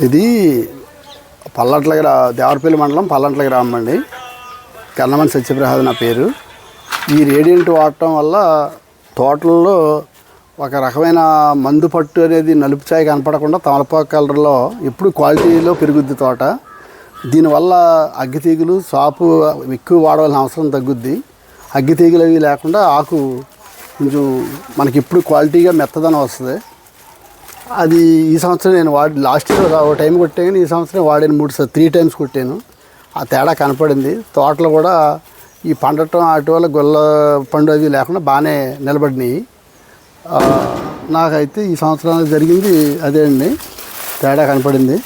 ఇది పల్లట్ల గ్రా దేవరపల్లి మండలం పల్లట్ల గ్రామం అండి. కన్నమని సత్యప్రసాద్ నా పేరు. ఈ రేడియంట్ వాడటం వల్ల తోటల్లో ఒక రకమైన మందు పట్టు అనేది నలుపు చాయ్ కనపడకుండా తమలపాకు కలర్లో ఎప్పుడు క్వాలిటీలో పెరుగుద్ది తోట. దీనివల్ల అగ్గి తీగులు సాపు ఎక్కువ వాడవలసిన అవసరం తగ్గుద్ది. అగ్గి తీగులు అవి లేకుండా ఆకు కొంచెం మనకి ఇప్పుడు క్వాలిటీగా మెత్తదనం వస్తుంది. అది ఈ సంవత్సరం నేను వాడి లాస్ట్ ఇయర్ ఒక టైం కొట్టాను కానీ ఈ సంవత్సరం వాడాను మూడు సార్ త్రీ టైమ్స్ కొట్టాను. ఆ తేడా కనపడింది. తోటలు కూడా ఈ పండటం అటువల్ల గొల్ల పండు అవి లేకుండా బాగానే నిలబడినాయి. నాకైతే ఈ సంవత్సరం జరిగింది అదే అండి. తేడా కనపడింది.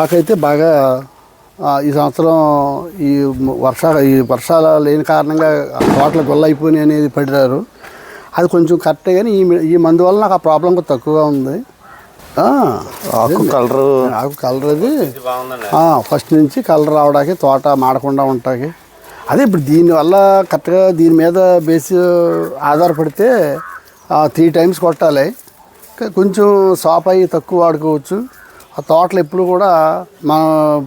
ఆకైతే బాగా ఈ సంవత్సరం ఈ వర్షా ఈ వర్షాలు లేని కారణంగా తోటలు గొల్ల అయిపోయినాయి అనేది పడినారు. అది కొంచెం కరెక్టే కానీ ఈ ఈ మందు వల్ల నాకు ఆ ప్రాబ్లం కూడా తక్కువగా ఉంది. ఆకు కలరు. ఆకు కలర్ అది. ఆ, ఫస్ట్ నుంచి కలర్ రావడానికి తోట మాడకుండా ఉంటాకి అదే ఇప్పుడు దీనివల్ల కరెక్ట్గా దీని మీద బేస్ ఆధారపడితే త్రీ టైమ్స్ కొట్టాలి. కొంచెం సాప్ అయ్యి తక్కువ వాడుకోవచ్చు. ఆ తోటలు ఎప్పుడు కూడా మనం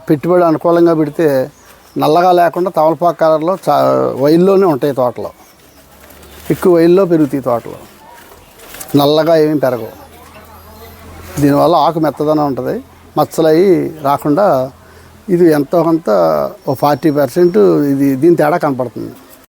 పెట్టుబడి అనుకూలంగా పెడితే నల్లగా లేకుండా తమలపాకు కలర్లో చా వైల్లోనే ఉంటాయి తోటలో. ఎక్కువ వైల్లో పెరుగుతాయి తోటలో. నల్లగా ఏమీ పెరగవు. దీనివల్ల ఆకు మెత్తదనం ఉంటుంది. మచ్చలు రాకుండా ఇది ఎంతో కొంత ఓ ఫార్టీ పర్సెంట్ ఇది దీని తేడా కనపడుతుంది.